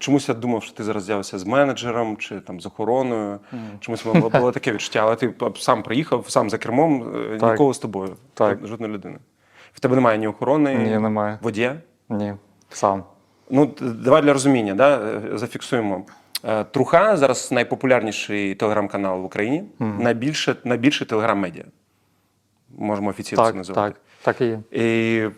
Чомусь я думав, що ти зараз з'явився з менеджером чи там з охороною. Чомусь було, було таке відчуття, але ти сам приїхав, сам за кермом, е, Так. нікого з тобою. Так. Жод- Жодної людини. В тебе немає ні охорони, Ні, немає. водія. Ні, сам. Ну, давай для розуміння, да, е, зафіксуємо. Е, Труха зараз найпопулярніший телеграм-канал в Україні, найбільше, найбільше телеграм-медіа. Можемо офіційно це називати. так, так і є. І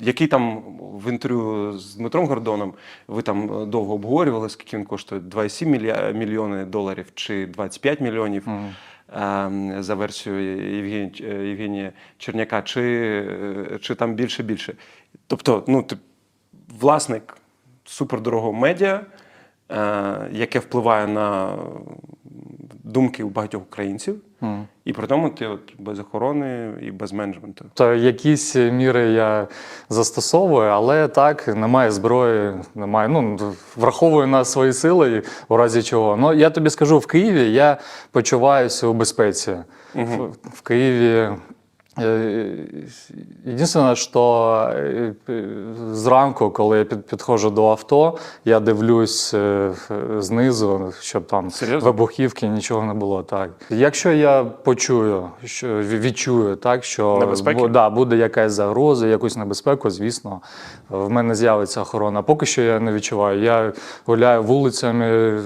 який там в інтерв'ю з Дмитром Гордоном ви там е, довго обговорювали, скільки він коштує 2,7 мілья- мільйони доларів чи 25 мільйонів ем, за версією Євгенія, е, Черняка, чи, е, чи там більше більше. Тобто, ну, ти власник супердорогого медіа, е, яке впливає на думки у багатьох українців, і при тому ти от без охорони і без менеджменту. То якісь міри я застосовую, але так, немає зброї, немає. Ну, враховую на свої сили, у разі чого. Ну, я тобі скажу, в Києві я почуваюся у безпеці. В, в Києві. Е, Єдине, що е, зранку, коли я підходжу до авто, я дивлюсь е, знизу, щоб там Серйозно? вибухівки нічого не було. Так, якщо я почую, що відчую, так що Небезпеки? да, буде якась загроза, якусь небезпеку, звісно, в мене з'явиться охорона. Поки що я не відчуваю. Я гуляю вулицями,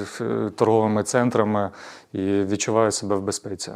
торговими центрами і відчуваю себе в безпеці.